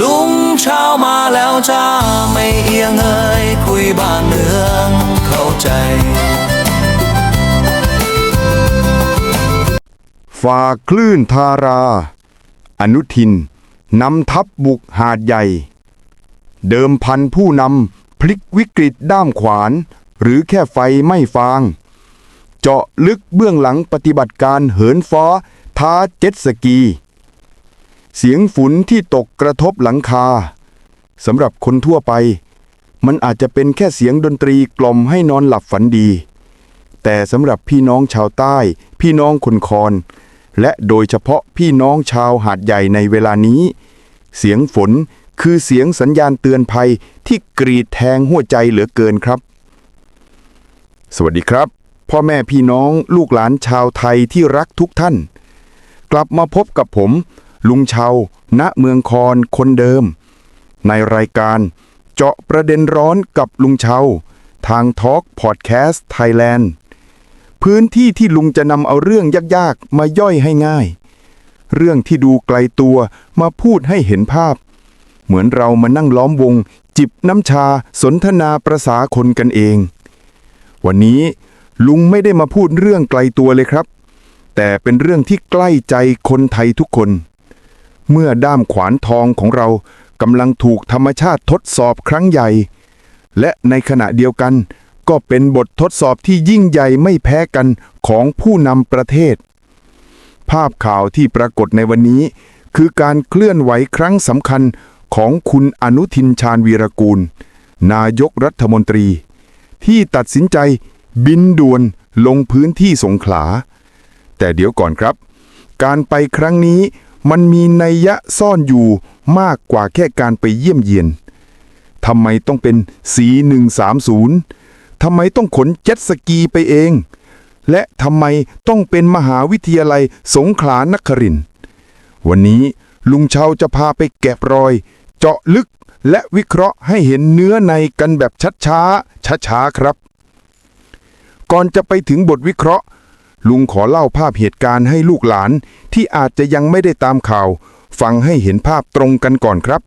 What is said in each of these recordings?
ลุงเช้ามาแล้วจ้าไม่เอียงเอ่ยคุยบ้านเมืองเข้าใจ ฝ่าคลื่นทารา อนุทินนำทัพบุกหาดใหญ่ เดิมพันผู้นำพลิกวิกฤตด้ามขวาน หรือแค่ไฟไม่ฟาง เจาะลึกเบื้องหลังปฏิบัติการเหินฟ้าท้าเจ็ตสกี เสียงฝุ่นที่ตกกระทบหลังคาสำหรับคนทั่วไป มันอาจจะเป็นแค่เสียงดนตรีกล่อมให้นอนหลับฝันดี แต่สำหรับพี่น้องชาวใต้ พี่น้องคนคอน และโดยเฉพาะพี่น้องชาวหาดใหญ่ในเวลานี้ เสียงฝนคือเสียงสัญญาณเตือนภัยที่กรีดแทงหัวใจเหลือเกินครับ สวัสดีครับ พ่อแม่พี่น้องลูกหลานชาวไทยที่รักทุกท่าน กลับมาพบกับผม ลุงเชาณเมืองคอนคนเดิม ในรายการเจาะประเด็นร้อนกับลุงเชาทางทอล์กพอดแคสต์ไทยแลนด์พื้นที่ที่ลุงจะนำเอาเรื่องยากๆ มาย่อยให้ง่าย เรื่องที่ดูไกลตัวมาพูดให้เห็นภาพ เหมือนเรามานั่งล้อมวง จิบน้ำชาสนทนาประษาคนกันเอง วันนี้ลุงไม่ได้มาพูดเรื่องไกลตัวเลยครับ แต่เป็นเรื่องที่ใกล้ใจคนไทยทุกคน เมื่อด้ามขวานทองของเรากำลังถูกธรรมชาติทดสอบครั้งใหญ่ และในขณะเดียวกัน ก็เป็นบททดสอบที่ยิ่งใหญ่ไม่แพ้กันของผู้นำประเทศ ภาพข่าวที่ปรากฏในวันนี้ คือการเคลื่อนไหวครั้งสำคัญของคุณอนุทินชาญวีรกูล นายกรัฐมนตรี ที่ตัดสินใจบินด่วนลงพื้นที่สงขลา แต่เดี๋ยวก่อนครับ การไปครั้งนี้ มันมีนัยยะซ่อนอยู่มากกว่าแค่การไปเยี่ยมเยียนทำไมต้องเป็น C130 ทำไมต้องขนเจ็ตสกีไปเอง และทำไมต้องเป็นมหาวิทยาลัยสงขลานครินทร์วันนี้ลุงเชาจะพาไปแกะรอย เจาะลึกและวิเคราะห์ให้เห็นเนื้อในกันแบบชัดช้าช้าๆครับ ก่อนจะไปถึงบทวิเคราะห์ ลุงขอเล่าภาพเหตุการณ์ให้ลูกหลานที่อาจจะยังไม่ได้ตามข่าว ฟังให้เห็นภาพตรงกันก่อนครับ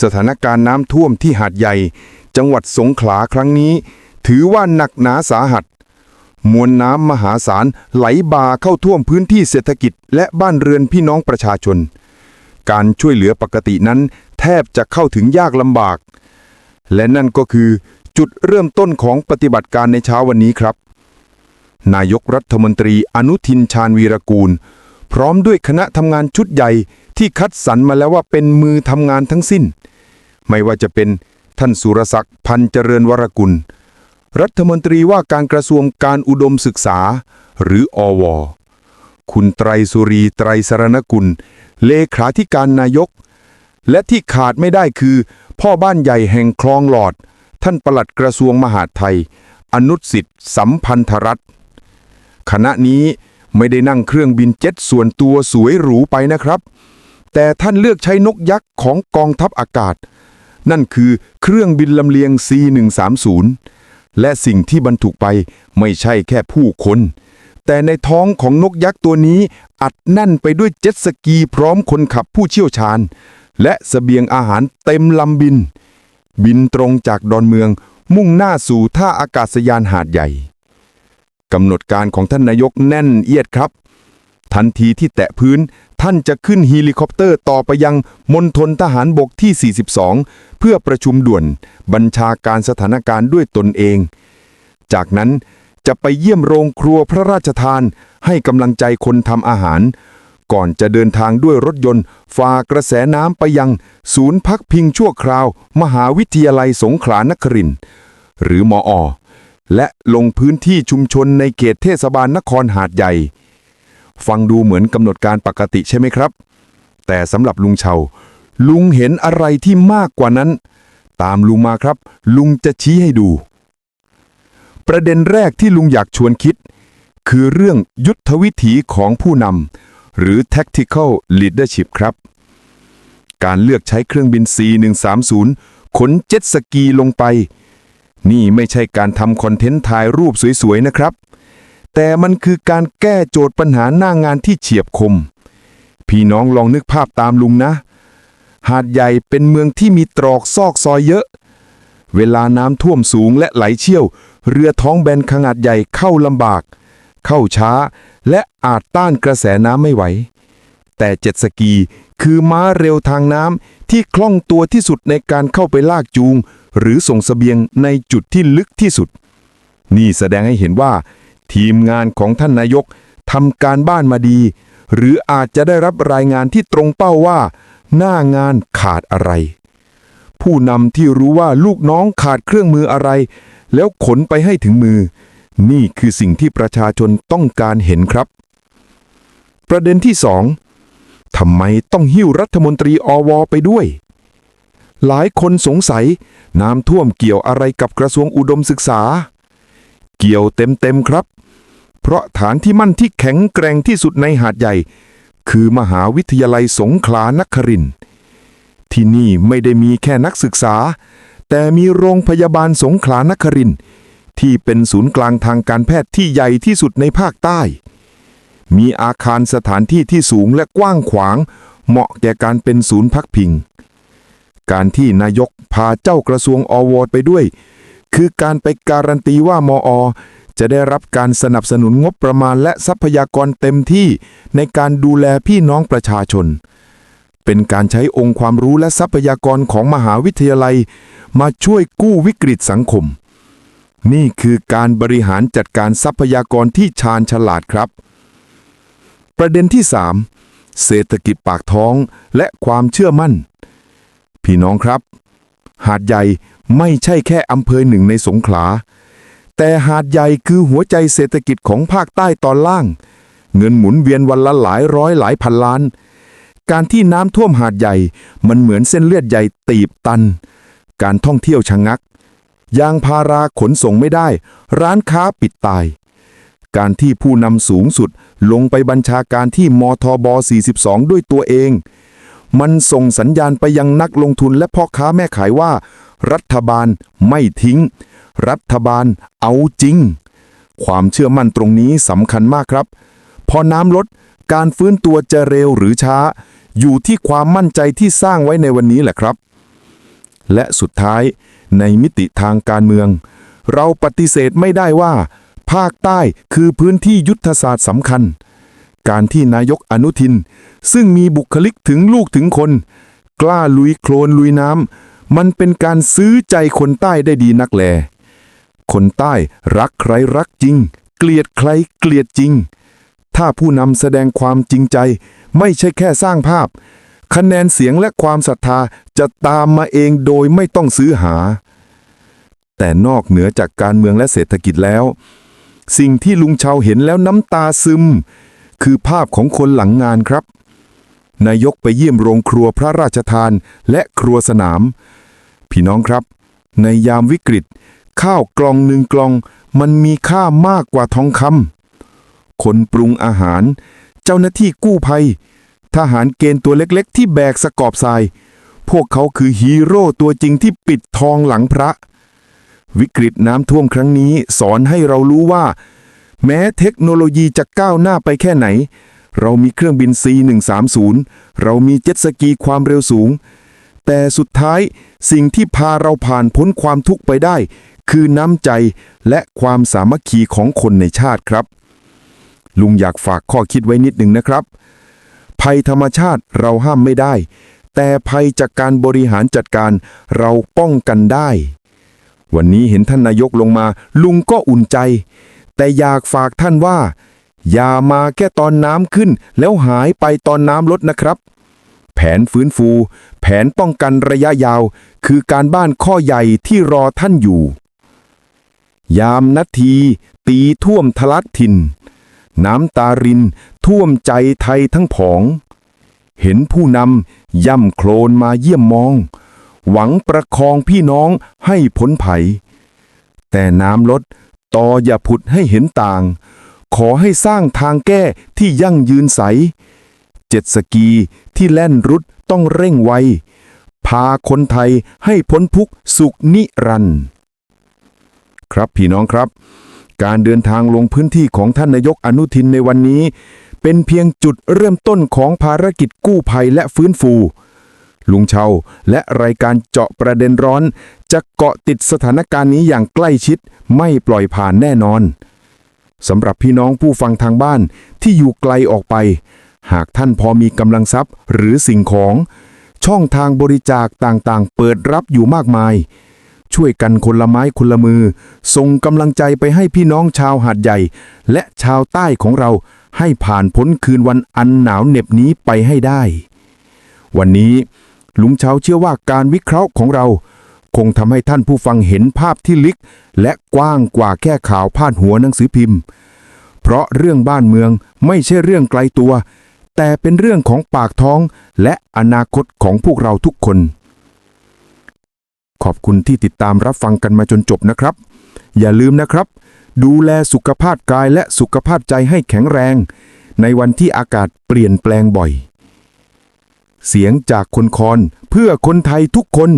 สถานการณ์น้ำท่วมที่หาดใหญ่ จังหวัดสงขลาครั้งนี้ ถือว่าหนักหนาสาหัส มวลน้ำมหาศาลไหลบ่าเข้าท่วมพื้นที่เศรษฐกิจ และบ้านเรือนพี่น้องประชาชน การช่วยเหลือปกตินั้น แทบจะเข้าถึงยากลำบาก และนั่นก็คือจุดเริ่มต้นของปฏิบัติการในเช้าวันนี้ครับ นายกรัฐมนตรีอนุทินชาญวีรกูล พร้อมด้วยคณะทำงานชุดใหญ่ที่คัดสรรมาแล้วว่าเป็นมือทำงานทั้งสิ้น ไม่ว่าจะเป็นท่านสุรศักดิ์พันเจริญวรกุล รัฐมนตรีว่าการกระทรวงการอุดมศึกษา หรืออว คุณไตรสุรีไตรสรณกุล เลขาธิการนายก และที่ขาดไม่ได้คือ พ่อบ้านใหญ่แห่งคลองหลอด ท่านปลัดกระทรวงมหาดไทย อนุสิทธิ์สัมพันธรัตน์ คณะนี้ไม่ได้นั่งเครื่องบินเจ็ตส่วนตัวสวยหรูไปนะครับ แต่ท่านเลือกใช้นกยักษ์ของกองทัพอากาศ นั่นคือเครื่องบินลำเลียง C130 และสิ่งที่บรรทุกไปไม่ใช่แค่ผู้คน แต่ในท้องของนกยักษ์ตัวนี้อัดแน่นไปด้วยเจ็ตสกีพร้อมคนขับผู้เชี่ยวชาญ และเสบียงอาหารเต็มลำบิน บินตรงจากดอนเมืองมุ่งหน้าสู่ท่าอากาศยานหาดใหญ่ กำหนดการของท่านนายกแน่นเอียดครับ ทันทีที่แตะพื้นท่านจะขึ้นเฮลิคอปเตอร์ต่อไปยังมณฑลทหารบกที่ 42 เพื่อประชุมด่วน บัญชาการสถานการณ์ด้วยตนเอง จากนั้นจะไปเยี่ยมโรงครัวพระราชทาน ให้กำลังใจคนทำอาหาร ก่อนจะเดินทางด้วยรถยนต์ฝ่ากระแสน้ำไปยังศูนย์พักพิงชั่วคราว มหาวิทยาลัยสงขลานครินหรือมอ และลงพื้นที่ชุมชนในเขตเทศบาลนครหาดใหญ่ ฟังดูเหมือนกำหนดการปกติใช่ไหมครับ แต่สำหรับลุงเชาลุงเห็นอะไรที่มากกว่านั้น ตามลุงมาครับ ลุงจะชี้ให้ดู ประเด็นแรกที่ลุงอยากชวนคิด คือเรื่องยุทธวิถีของผู้นำหรือ tactical leadership ครับ การเลือกใช้เครื่องบิน C130 ขนเจ็ตสกีลงไป นี่ไม่ใช่การทำคอนเทนต์ถ่ายรูปสวยๆนะครับ แต่มันคือการแก้โจทย์ปัญหาหน้างานที่เฉียบคม พี่น้องลองนึกภาพตามลุงนะ หาดใหญ่เป็นเมืองที่มีตรอกซอกซอยเยอะ เวลาน้ำท่วมสูงและไหลเชี่ยว เรือท้องแบนขนาดใหญ่เข้าลำบาก เข้าช้า และอาจต้านกระแสน้ำไม่ไหว แต่เจ็ตสกี คือม้าเร็วทางน้ำที่คล่องตัวที่สุดในการเข้าไปลากจูง หรือส่งเสบียงในจุดที่ลึกที่สุด นี่แสดงให้เห็นว่า ทีมงานของท่านนายกทำการบ้านมาดี หรืออาจจะได้รับรายงานที่ตรงเป้าว่า หน้างานขาดอะไร ผู้นำที่รู้ว่าลูกน้องขาดเครื่องมืออะไร แล้วขนไปให้ถึงมือ นี่คือสิ่งที่ประชาชนต้องการเห็นครับ ประเด็นที่สอง ทำไมต้องหิ้วรัฐมนตรีอวไปด้วย หลายคนสงสัยน้ำท่วมเกี่ยวอะไรกับกระทรวงอุดมศึกษา เกี่ยวเต็มๆครับ เพราะฐานที่มั่นที่แข็งแกร่งที่สุดในหาดใหญ่ คือมหาวิทยาลัยสงขลานครินที่นี่ไม่ได้มีแค่นักศึกษา แต่มีโรงพยาบาลสงขลานครินที่เป็นศูนย์กลางทางการแพทย์ที่ใหญ่ที่สุดในภาคใต้ มีอาคารสถานที่ที่สูงและกว้างขวาง เหมาะแก่การเป็นศูนย์พักพิง การที่นายกพาเจ้ากระทรวงอวไปด้วย คือการไปการันตีว่ามอจะได้รับการสนับสนุนงบประมาณและทรัพยากรเต็มที่ในการดูแลพี่น้องประชาชน เป็นการใช้องค์ความรู้และทรัพยากรของมหาวิทยาลัย มาช่วยกู้วิกฤตสังคม นี่คือการบริหารจัดการทรัพยากรที่ชาญฉลาดครับ ประเด็นที่ 3 เศรษฐกิจปากท้องและความเชื่อมั่น พี่น้องครับ หาดใหญ่ไม่ใช่แค่อำเภอหนึ่งในสงขลา แต่หาดใหญ่คือหัวใจเศรษฐกิจของภาคใต้ตอนล่าง เงินหมุนเวียนวันละหลายร้อยหลายพันล้าน การที่น้ำท่วมหาดใหญ่มันเหมือนเส้นเลือดใหญ่ตีบตัน การท่องเที่ยวชะงักยางพาราขนส่งไม่ได้ ร้านค้าปิดตาย การที่ผู้นำสูงสุดลงไปบัญชาการที่มทบ 42 ด้วยตัวเอง มันส่งสัญญาณไปยังนักลงทุนและพ่อค้าแม่ขายว่า รัฐบาลไม่ทิ้ง รัฐบาลเอาจริง ความเชื่อมั่นตรงนี้สำคัญมากครับ พอน้ำลดการฟื้นตัวจะเร็วหรือช้า อยู่ที่ความมั่นใจที่สร้างไว้ในวันนี้แหละครับ และสุดท้ายในมิติทางการเมือง เราปฏิเสธไม่ได้ว่า ภาคใต้คือพื้นที่ยุทธศาสตร์สำคัญ การที่นายกอนุทิน ซึ่งมีบุคลิกถึงลูกถึงคน กล้าลุยโคลนลุยน้ำมันเป็นการซื้อใจคนใต้ได้ดีนักแล คนใต้รักใครรักจริง เกลียดใครเกลียดจริง ถ้าผู้นำแสดงความจริงใจ ไม่ใช่แค่สร้างภาพ คะแนนเสียงและความศรัทธาจะตามมาเองโดยไม่ต้องซื้อหาแต่นอกเหนือจากการเมืองและเศรษฐกิจแล้ว สิ่งที่ลุงเชาเห็นแล้วน้ำตาซึม คือภาพของคนหลังงานครับ นายกไปเยี่ยมโรงครัวพระราชทานและครัวสนาม พี่น้องครับ ในยามวิกฤต ข้าวกล่องหนึ่งกล่อง มันมีค่ามากกว่าทองคำคนปรุงอาหาร เจ้าหน้าที่กู้ภัย ทหารเกณฑ์ตัวเล็กๆ ที่แบกสกอบทราย พวกเขาคือฮีโร่ตัวจริงที่ปิดทองหลังพระ วิกฤตน้ำท่วมครั้งนี้สอนให้เรารู้ว่า แม้เทคโนโลยีจะก้าวหน้าไปแค่ไหน เรามีเครื่องบิน C130 เรามีเจ็ตสกีความเร็วสูง แต่สุดท้ายสิ่งที่พาเราผ่านพ้นความทุกข์ไปได้ คือน้ำใจและความสามัคคีของคนในชาติครับ ลุงอยากฝากข้อคิดไว้นิดหนึ่งนะครับ ภัยธรรมชาติเราห้ามไม่ได้ แต่ภัยจากการบริหารจัดการเราป้องกันได้ วันนี้เห็นท่านนายกลงมา ลุงก็อุ่นใจ แต่อยากฝากท่านว่า อย่ามาแค่ตอนน้ำขึ้น แล้วหายไปตอนน้ำลดนะครับ แผนฟื้นฟู แผนป้องกันระยะยาว คือการบ้านข้อใหญ่ที่รอท่านอยู่ ยามนาที ตีท่วมทะลักถิ่นน้ำตาริน ท่วมใจไทยทั้งผอง เห็นผู้นำย่ำโคลนมาเยี่ยมมอง หวังประคองพี่น้องให้พ้นภัย แต่น้ำลดต่ออย่าผุดให้เห็นต่าง ขอให้สร้างทางแก้ที่ยั่งยืนใส เจ็ดสกีที่แล่นรุดต้องเร่งไว พาคนไทยให้พ้นพุกสุขนิรันดร์ครับพี่น้องครับ การเดินทางลงพื้นที่ของท่านนายกอนุทินในวันนี้ เป็นเพียงจุดเริ่มต้นของภารกิจกู้ภัยและฟื้นฟู ลุงเชาและรายการเจาะประเด็นร้อน จะเกาะติดสถานการณ์นี้อย่างใกล้ชิดไม่ปล่อยผ่านแน่นอนสำหรับพี่น้องผู้ฟังทางบ้านที่อยู่ไกลออกไป หากท่านพอมีกำลังทรัพย์หรือสิ่งของ ช่องทางบริจาคต่างๆ เปิดรับอยู่มากมาย ช่วยกันคนละไม้คนละมือ ส่งกำลังใจไปให้พี่น้องชาวหาดใหญ่ และชาวใต้ของเราให้ผ่านพ้นคืนวันอันหนาวเหน็บนี้ไปให้ได้ วันนี้ ลุงเชาเชื่อว่าการวิเคราะห์ของเรา คงทำให้ท่านผู้ฟังเห็นภาพที่ลึก และกว้างกว่าแค่ข่าวพาดหัวหนังสือพิมพ์ เพราะเรื่องบ้านเมืองไม่ใช่เรื่องไกลตัว แต่เป็นเรื่องของปากท้องและอนาคตของพวกเราทุกคน ขอบคุณที่ติดตามรับฟังกันมาจนจบนะครับ อย่าลืมนะครับ ดูแลสุขภาพกายและสุขภาพใจให้แข็งแรง ในวันที่อากาศเปลี่ยนแปลงบ่อย เสียงจากคนคอนเพื่อคนไทยทุกคน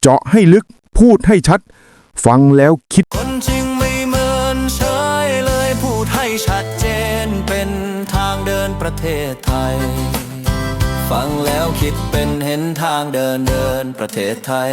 เจาะให้ลึกพูดให้ชัด ฟังแล้วคิด คนจริงไม่เหมือนเฉยเลยพูดให้ชัดเจนเป็นทางเดินประเทศไทย ฟังแล้วคิดเป็นเห็นทางเดินเดินประเทศไทย